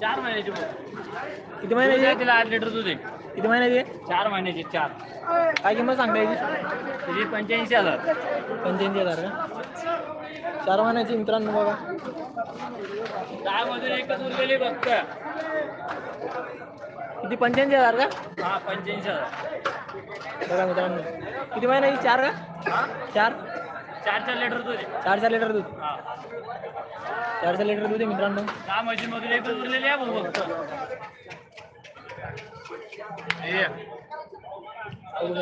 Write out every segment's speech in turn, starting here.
चार महिन्याची बघ. किती महिन्याची दूध आहे आहे? तिला आठ लिटर दूध आहे किती महिन्याची आहे? चार महिन्याची चार. काय किंमत सांगता याची त्याची पंच्याऐंशी हजार. पंच्याऐंशी हजार का? चार महिन्याची मित्रांनो बघा. दहा मधून एकच उरलेली फक्त. किती पंच्याऐंशी हजार का? हा पंच्याऐंशी हजार. बघा मित्रांनो. किती महिन्याची? चार का? चार चार? चार लिटर दूध आहे. चार चार लिटर दूध. हा. चार चार लिटर दूध आहे मित्रांनो. दहा मशीन मधून एकच उरलेली आहे भाऊ फक्त.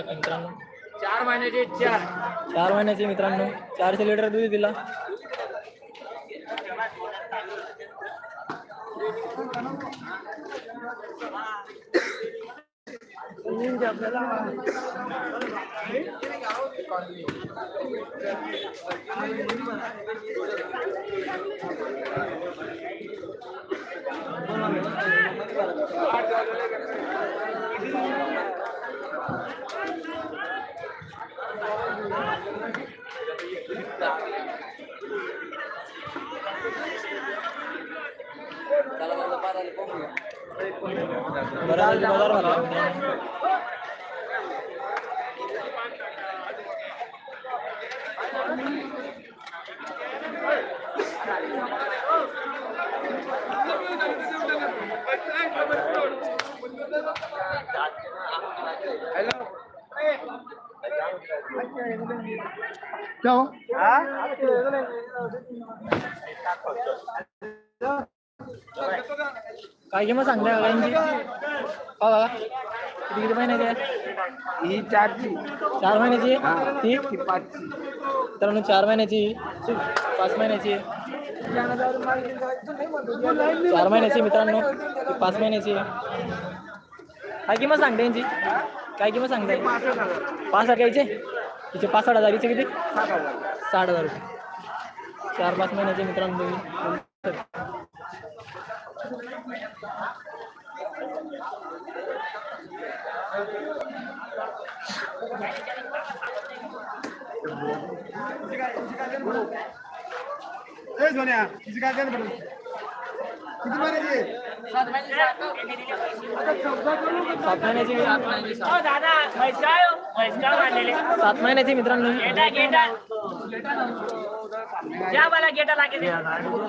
मित्रांनो चार महिन्याचे चार। चार महिन्याची मित्रांनो. चारशे लिटर दूध आहे तिला Para el काय? किंमत सांगता गायांची का किती किती महिन्याची आहे ही। चारची चार महिन्याची? ती ही। पाचची मित्रांनो चार महिन्याची पाच महिन्याची. चार महिन्याची मित्रांनो ती पाच महिन्याची आहे काय किंमत सांगते यांची काय किंमत पाच हज़ार घ्यायचे तिचे पाच साठ हज़ार हिचे किती साठ हज़ार रुपये चार पाच महिन्याचे मित्रांनो सात महिन्याचे सात महिन्याची मित्रांनो. गेटा गेटा. क्या वाला गेटा लाके दे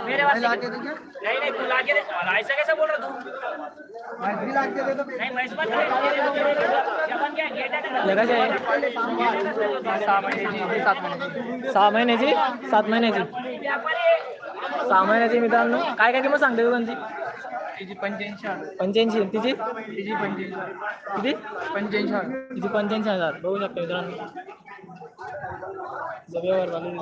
मेरे वाले नहीं नहीं तू लाके दे ऐसा कैसे बोल रहा तू? माहिती लागते ते तर. नहीं म्हैस मत दे जबन क्या गेटा का हे कसे आहे. सहा महिन्याची सात महिन्याची. सहा महिन्याची सात महिन्याची. सहा महिन्याची मित्रांनो. काय काय किंमत सांगते दोघांची? तिची पंच्याऐंशी हजार. पंच्याऐंशी तिची? तिची पंच्याऐंशी किती? पंच्याऐंशी हजार. तिची पंच्याऐंशी हजार. बघू शकता मित्रांनो. जगेवर झालेली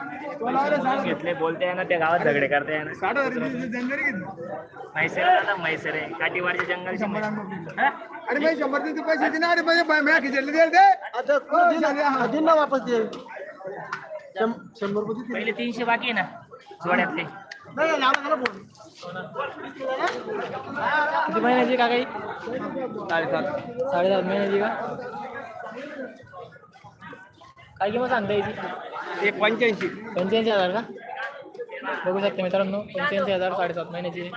घेतले बोलते आहे ना त्या गावात झगडे करते आहे ना. साठ हजार रुपये जनवरी किती म्हैसरे दादा म्हैसरे. काठीवाडच्या जंगलची शंभर म्हैस. आणून दिले. हा? अरे भाई शंभर रुपये पैसे दे ना अरे भाई मैं खिचडले दे दे दिन ना वापस दे शंभर रुपये पहिले तीनशे बाकी आहे ना जोड्यातले. किती महिन्याची का काही साडेसात. महिन्याची का? काय किंमत सांगता याची एक पंच्याऐंशी. पंच्याऐंशी हजार का? बघू शकता मित्रांनो पंच्याऐंशी हजार साडेसात महिन्याची.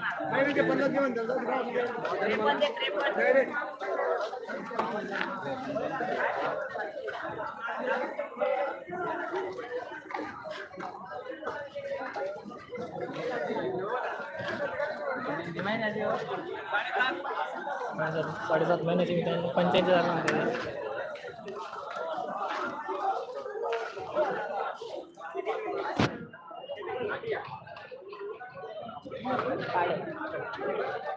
साडेसात महिन्याचे मित्रांनो पंचायत झाला Thank